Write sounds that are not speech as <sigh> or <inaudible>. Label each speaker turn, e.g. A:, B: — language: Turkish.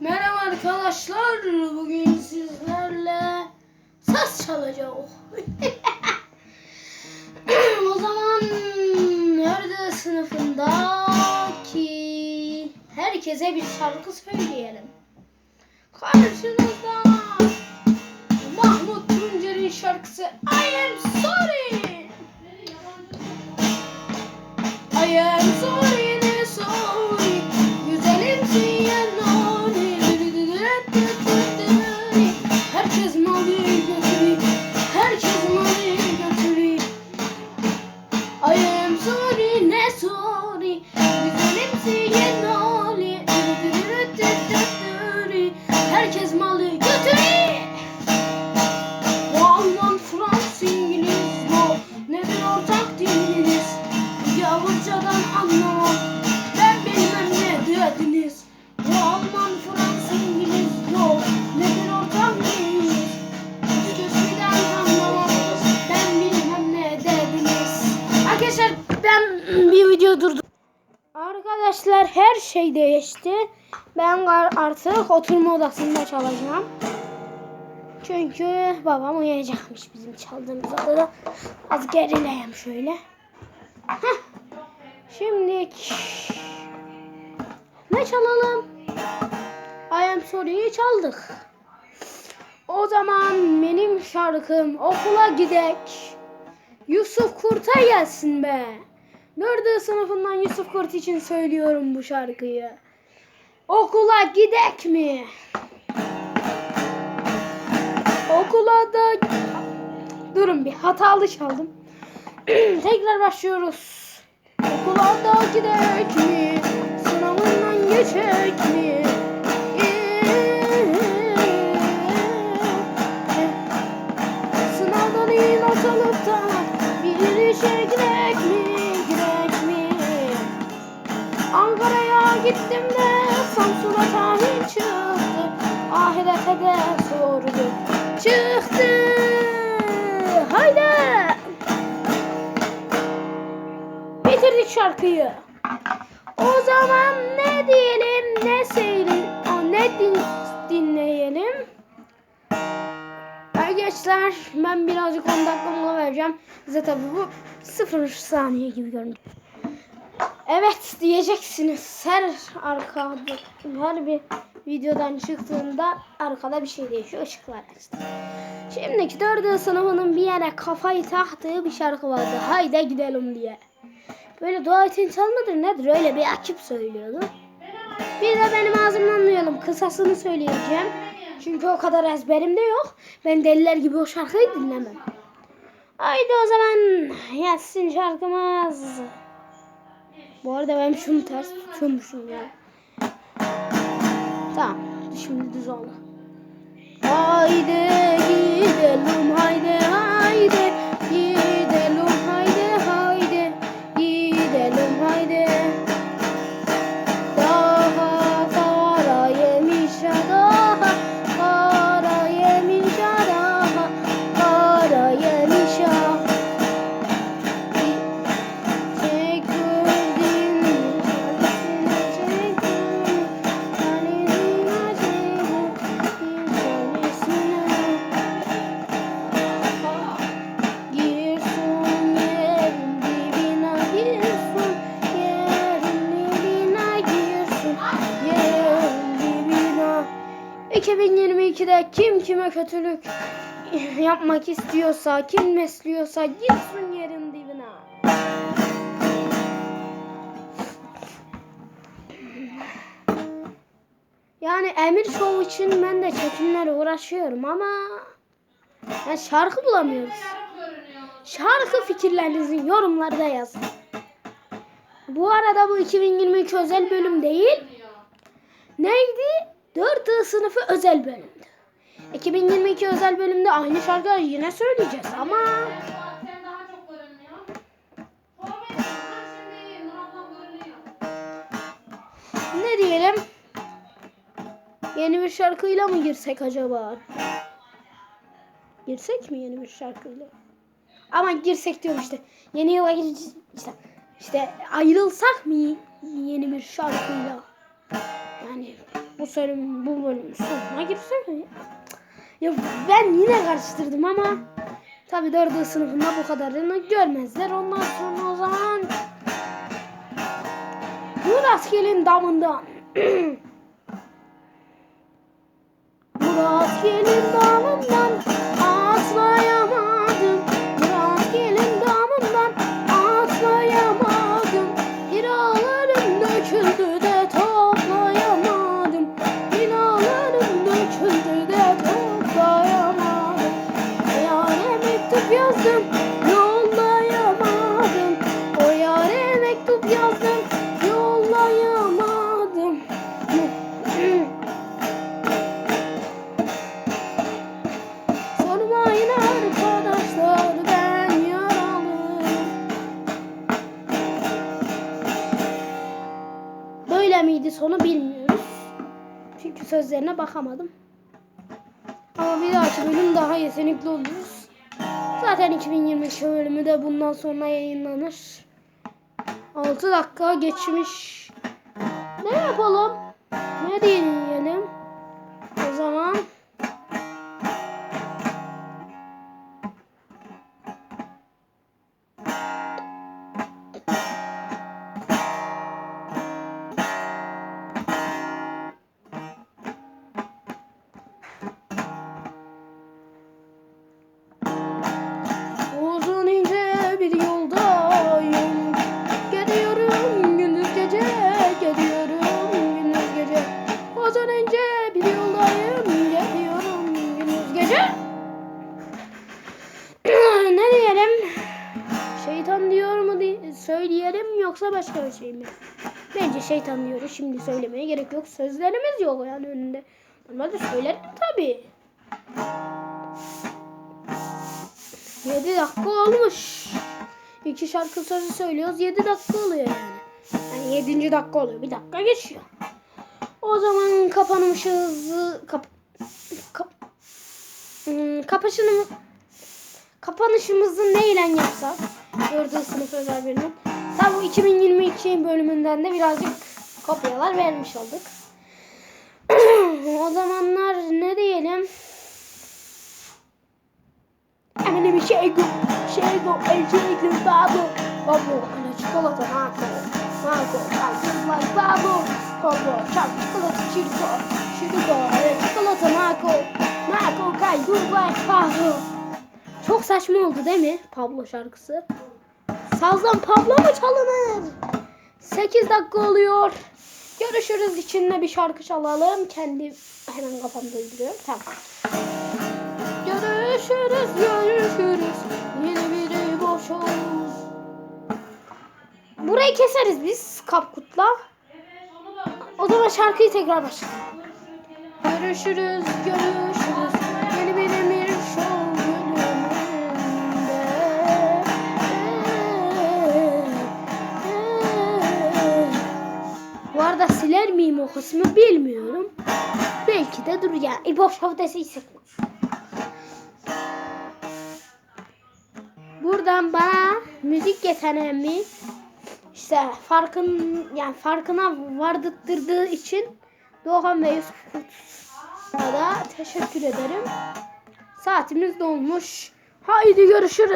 A: Merhaba arkadaşlar. Bugün sizlerle saz çalacağım. <laughs> o zaman nerede sınıfındaki herkese bir şarkı söyleyelim. Karşınızda Mahmut Tuncer'in şarkısı I am sorry. I am Arkadaşlar her şey değişti. Ben artık oturma odasında çalacağım. Çünkü babam uyuyacakmış bizim çaldığımız odada. Az gerileyim şöyle. Şimdi ne çalalım? I am sorry'yi çaldık. O zaman benim şarkım okula gidek. Yusuf Kurt'a gelsin be. Dördü sınıfından Yusuf Kurt için söylüyorum bu şarkıyı. Okula gidek mi? Okula da... Durun bir hatalı çaldım. <clears throat> Tekrar başlıyoruz. Okula da gidek mi? Sınavından geçek mi? Sınavdan iyi not alıp da bir işe girek Gittim de Samsun'a tahin çıktı. Ahirete de sordu. Çıktı. Haydi. Bitirdik şarkıyı. O zaman ne diyelim, ne seyrin, ne din, dinleyelim. Arkadaşlar ben birazcık 10 dakika mola vereceğim. Size tabi bu 0 saniye gibi görünüyor. Evet diyeceksiniz her arkada her bir videodan çıktığında arkada bir şey değişiyor ışıklar açtı. Şimdiki dördüncü sınıfının bir yere kafayı taktığı bir şarkı vardı. Haydi gidelim diye. Böyle dua için çalmadır nedir öyle bir akip söylüyordu. Bir de benim ağzımdan duyalım kısasını söyleyeceğim. Çünkü o kadar ezberimde yok. Ben deliler gibi o şarkıyı dinlemem. Haydi o zaman yazsın şarkımız. Bu arada ben şunu ters tutuyormuşum ya. Tamam. Şimdi düz oldu. Haydi kim kime kötülük <laughs> yapmak istiyorsa, kim besliyorsa gitsin yerin dibine. Yani Emir Show için ben de çekimlere uğraşıyorum ama yani şarkı bulamıyoruz. Şarkı fikirlerinizi yorumlarda yazın. Bu arada bu 2022 özel bölüm değil. Neydi? 4 sınıfı özel bölümdü. 2022 özel bölümde aynı şarkıları yine söyleyeceğiz ama ne diyelim? Yeni bir şarkıyla mı girsek acaba? Girsek mi yeni bir şarkıyla? Ama girsek diyorum işte. Yeni yıla gireceğiz. İşte, işte ayrılsak mı yeni bir şarkıyla? Yani bu bölüm bu bölümün sonuna girsek mi? Ya ben yine karıştırdım ama tabi 4. sınıfında bu kadarını görmezler. Ondan sonra o zaman Murat gelin damından Murat gelin damından yazdım yollayamadım O yâre mektup yazdım yollayamadım Sormayın arkadaşlar ben yaralıyım Böyle miydi sonu bilmiyoruz. Çünkü sözlerine bakamadım. Ama bir dahaki bölüm daha yetenekli oluruz. Zaten 2023 bölümü de bundan sonra yayınlanır. 6 dakika geçmiş. Ne yapalım? Ne diyelim? Başka bir şey mi? Bence şeytan diyoruz. Şimdi söylemeye gerek yok. Sözlerimiz yok yani önünde. Normalde söylerim tabii. 7 dakika olmuş. İki şarkı sözü söylüyoruz. 7 dakika oluyor yani. Yani 7. dakika oluyor. Bir dakika geçiyor. O zaman kapanışımızı kap, kap, hmm, kapanışımızı neyle yapsak? 4. sınıf özel bölümün. Bu 2022 bölümünden de birazcık kopyalar vermiş olduk. <clears throat> o zamanlar ne diyelim? Hemen bir şey go, şey go, el şey go, babo, babo, ana çikolata, nako, kalkın like babo, babo, çak çikolata, çirko, çirko, çikolata, nako, nako, kaydı like babo. Çok saçma oldu değil mi Pablo şarkısı? Sazdan Pablo mu çalınır? 8 dakika oluyor. Görüşürüz içinde bir şarkı çalalım. Kendi hemen kafamda uyduruyorum. Tamam. Görüşürüz, görüşürüz. Yeni biri boş olur. Burayı keseriz biz Kapkut'la. O zaman şarkıyı tekrar başlayalım. Görüşürüz, görüşürüz. Kısmı bilmiyorum. Belki de dur ya. İbo Show desi sıkma. Buradan bana müzik yeteneğimi işte farkın yani farkına vardırttığı için Doğan ve Yusuf da teşekkür ederim. Saatimiz dolmuş. Haydi görüşürüz.